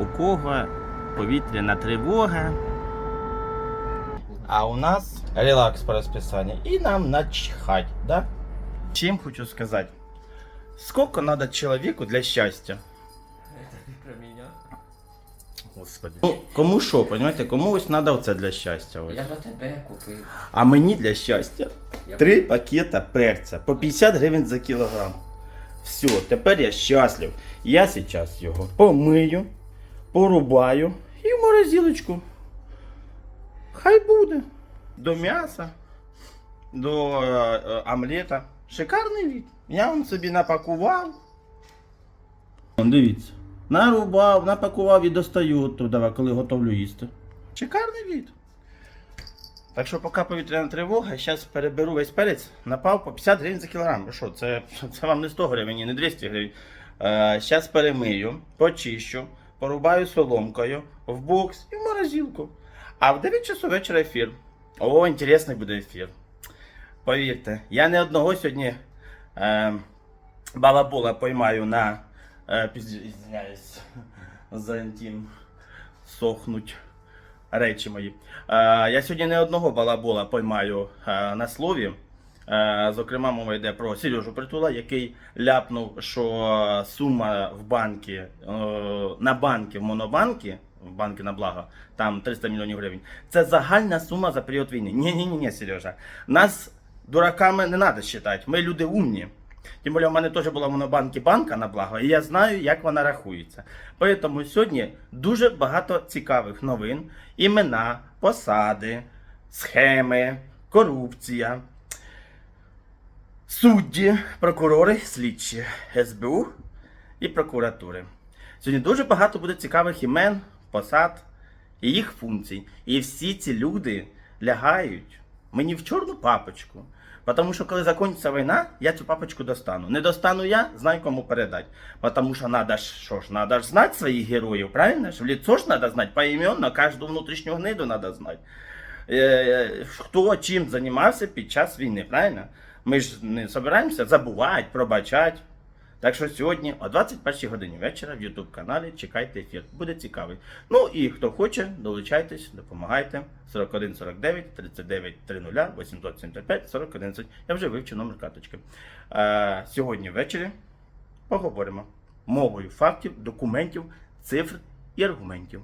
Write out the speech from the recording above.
у кого повітряна тривога. А у нас релакс по розписанню. І нам начхать, да? Чим хочу сказати? Сколько надо человеку для счастья? Это про меня? Господи. Ну, кому що, понимаете, комусь треба оце для щастя. Ось. Я за тебе купив. А мені для щастя Я- три пакета перця по 50 гривень за кілограм. Все, тепер я щаслив. Я зараз його помию, порубаю і в морозилочку. Хай буде. До м'яса, до е, е, омлета. Шикарний від. Я вам собі напакував. Дивіться. Нарубав, напакував і достаю туди, коли готовлю їсти. Шикарний від. Так що поки повітряна тривога, зараз переберу весь перець, напав по 50 гривень за кілограм. Що, це, це вам не 100 гривень, не 200 гривень. Е, зараз перемию, почищу, порубаю соломкою в бокс і в морозилку. А в 9 часов вечора ефір. О, інтересний буде ефір. Повірте, я не одного сьогодні е, балабола поймаю на е, пізд... За інтим сохнуть речі мої. Е, я сьогодні не одного балабола поймаю е, на слові. Е, зокрема, мова йде про Сережу Притула, який ляпнув, що сума в банки е, на банки в монобанки. В банки на благо, там 300 мільйонів гривень. Це загальна сума за період війни. Ні, ні, ні, ні, Сережа. Нас дураками не треба вважати. Ми люди умні. Тим більше, в мене теж була в монобанки банка на благо, і я знаю, як вона рахується. Тому сьогодні дуже багато цікавих новин, імена, посади, схеми, корупція, судді, прокурори, слідчі СБУ і прокуратури. Сьогодні дуже багато буде цікавих імен, посад і їх функцій. І всі ці люди лягають мені в чорну папочку. Тому що коли закінчиться війна, я цю папочку достану. Не достану я, знаю кому передати. Тому що надо ж, що ж, надо ж знати своїх героїв, правильно ж? В лицо ж надо знати, поіменно, кожну внутрішню гниду надо знати. Е, хто чим займався під час війни, правильно? Ми ж не збираємося забувати, пробачати. Так що сьогодні о 21 годині вечора в YouTube каналі чекайте ефір. Буде цікавий. Ну і хто хоче, долучайтесь, допомагайте. 41 49 39 30 875 40 11. Я вже вивчив номер карточки. Е, сьогодні ввечері поговоримо мовою фактів, документів, цифр і аргументів.